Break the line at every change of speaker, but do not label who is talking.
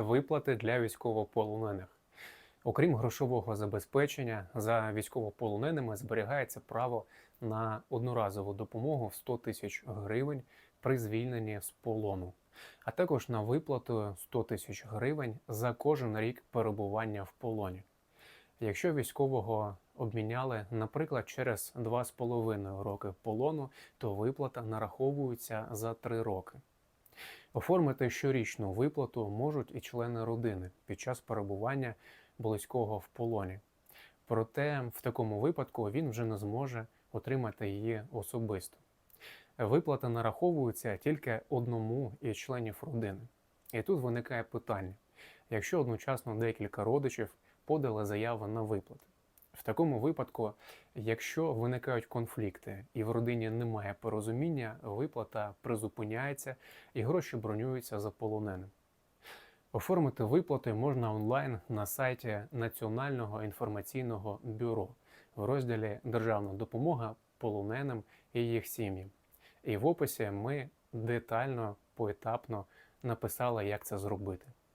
виплати для військовополонених. Окрім грошового забезпечення, за військовополоненими зберігається право на одноразову допомогу в 100 тисяч гривень при звільненні з полону, а також на виплату 100 тисяч гривень за кожен рік перебування в полоні. Якщо військового обміняли, наприклад, через 2,5 роки полону, то виплата нараховується за 3 роки. Оформити щорічну виплату можуть і члени родини під час перебування близького в полоні. Проте в такому випадку він вже не зможе отримати її особисто. Виплата нараховується тільки одному із членів родини. І тут виникає питання: якщо одночасно декілька родичів подали заяви на виплати. В такому випадку, якщо виникають конфлікти і в родині немає порозуміння, виплата призупиняється і гроші бронюються за полоненим. Оформити виплати можна онлайн на сайті Національного інформаційного бюро в розділі Державна допомога полоненим і їх сім'ям. І в описі ми детально, поетапно написали, як це зробити.